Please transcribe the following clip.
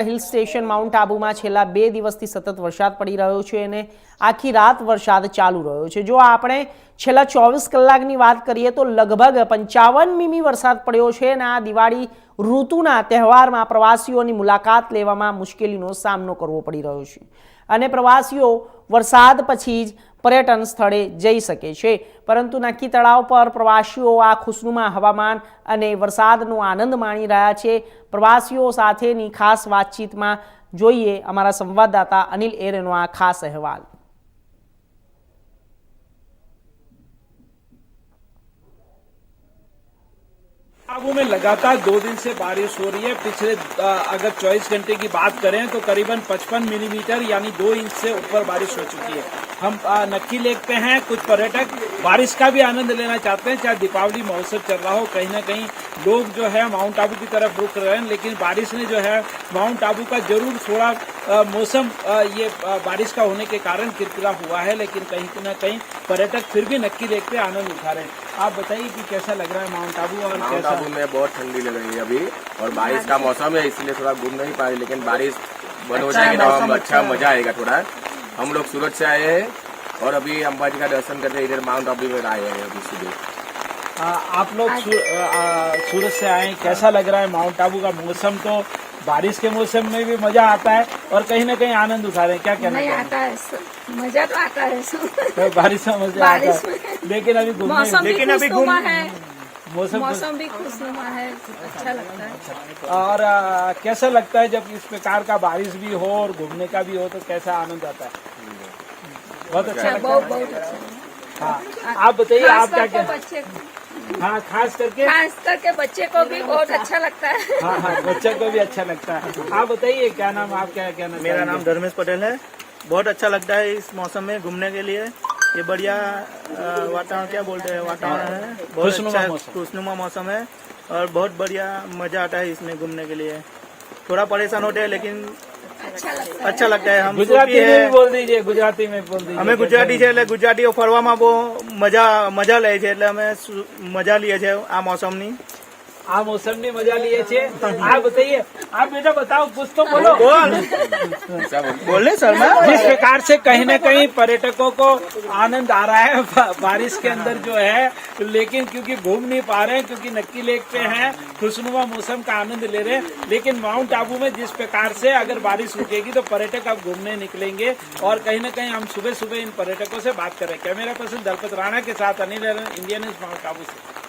Hill station mount આબુમાં છેલ્લા બે દિવસથી સતત વરસાદ પડી રહ્યો છે અને આખી રાત વરસાદ ચાલુ રહ્યો છે. જો આપણે છેલ્લા ચોવીસ કલાકની વાત કરીએ તો લગભગ પંચાવન મીમી વરસાદ પડ્યો છે અને આ દિવાળી ઋતુના તહેવારમાં પ્રવાસીઓની મુલાકાત લેવામાં મુશ્કેલીનો સામનો કરવો પડી રહ્યો છે. અને પ્રવાસીઓ વરસાદ પછી જ પર્યટન સ્થળે જઈ શકે છે. પરંતુ નક્કી તળાવ પર પ્રવાસીઓ આ ખુશનુમા હવામાન અને વરસાદનો આનંદ માણી રહ્યા છે. પ્રવાસીઓ સાથેની ખાસ વાતચીતમાં જોઈએ અમારા સંવાદદાતા અનિલ એરેનો આ ખાસ અહેવાલ. आबू में लगातार दो दिन से बारिश हो रही है। पिछले अगर 24 घंटे की बात करें तो करीबन 55 मिलीमीटर यानी दो इंच से ऊपर बारिश हो चुकी है। हम नक्की लेक पे हैं, कुछ पर्यटक बारिश का भी आनंद लेना चाहते हैं, चाहे दीपावली महोत्सव चल रहा हो, कहीं ना कहीं लोग जो है माउंट आबू की तरफ़ रुक रहे हैं, लेकिन बारिश ने जो है माउंट आबू का ज़रूर थोड़ा मौसम ये बारिश का होने के कारण किरकिरा हुआ है, लेकिन कहीं ना कहीं पर्यटक फिर भी नक्की लेक पे आनंद उठा रहे हैं। आप बताइए कि कैसा लग रहा है माउंट आबू और माउंट आबू में बहुत ठंडी लग रही है अभी और बारिश का मौसम है इसलिए थोड़ा घूम नहीं पा पाए लेकिन बारिश बंद हो अच्छा जाएगी तो हम अच्छा अच्छा मज़ा आएगा थोड़ा। हम लोग सूरत से आए हैं और अभी अंबाजी का दर्शन करके इधर माउंट आबू में आए हैं अभी सुबह। आप लोग सूरत से आए कैसा लग रहा है माउंट आबू का मौसम तो बारिश के मौसम में भी मज़ा आता है और कहीं ना कहीं आनंद उठा रहे हैं। क्या कहना नहीं आता है मज़ा तो आता है। तो बारिश में मज़ा आता है। लेकिन अभी घूमने लेकिन अभी खुशनुमा है। मौसम मौसम भी खुशनुमा है। अच्छा लगता है। और आ, कैसा लगता है जब इस प्रकार का बारिश भी हो और घूमने का भी हो तो कैसा आनंद आता है? बहुत अच्छा अच्छा लगता बहुत है। बहुत अच्छा। हाँ। आप बताइए आप क्या क्या हाँ खास करके खास करके बच्चे को भी बहुत अच्छा लगता है। हाँ हाँ बच्चे को भी अच्छा लगता है। आप बताइए क्या नाम आप क्या कहना मेरा नाम धर्मेश पटेल है। बहुत अच्छा लगता है इस मौसम में घूमने के लिए। ये बढ़िया वातावरण क्या बोलते हैं वातावरण है। बहुत अच्छा। खुशनुमा मौसम है। और बहुत बढ़िया मज़ा आता है इसमें घूमने के लिए। थोड़ा परेशान होते हैं लेकिन અચ્છા લગતા है हम गुजराती में बोल दीजिए गुजराती में અમે ગુજરાતી છે એટલે ગુજરાતીઓ ફરવામાં બહુ મજા મજા લે છે એટલે અમે મજા લઈએ છીએ આ મોસમની. આ મોસમની મજા લીએ છીએ आप बताइए आप बेटा बताओ कुछ तो बोलो બોલ ऐसा बोल- બોલે शर्मा जिस प्रकार से कहीं न कहीं पर्यटकों को आनंद आ रहा है बा- बारिश के अंदर जो है लेकिन क्योंकि घूम नहीं पा रहे हैं क्योंकि नक्की लेक पे हैं खुशनुमा मौसम का आनंद ले रहे हैं लेकिन माउंट आबू में जिस प्रकार से अगर बारिश रुकेगी तो पर्यटक अब घूमने निकलेंगे और कहीं न कहीं हम सुबह सुबह इन पर्यटकों से बात कर रहे हैं कैमरा पर्सन दलपत राणा के साथ Anil Indian news mount Abu से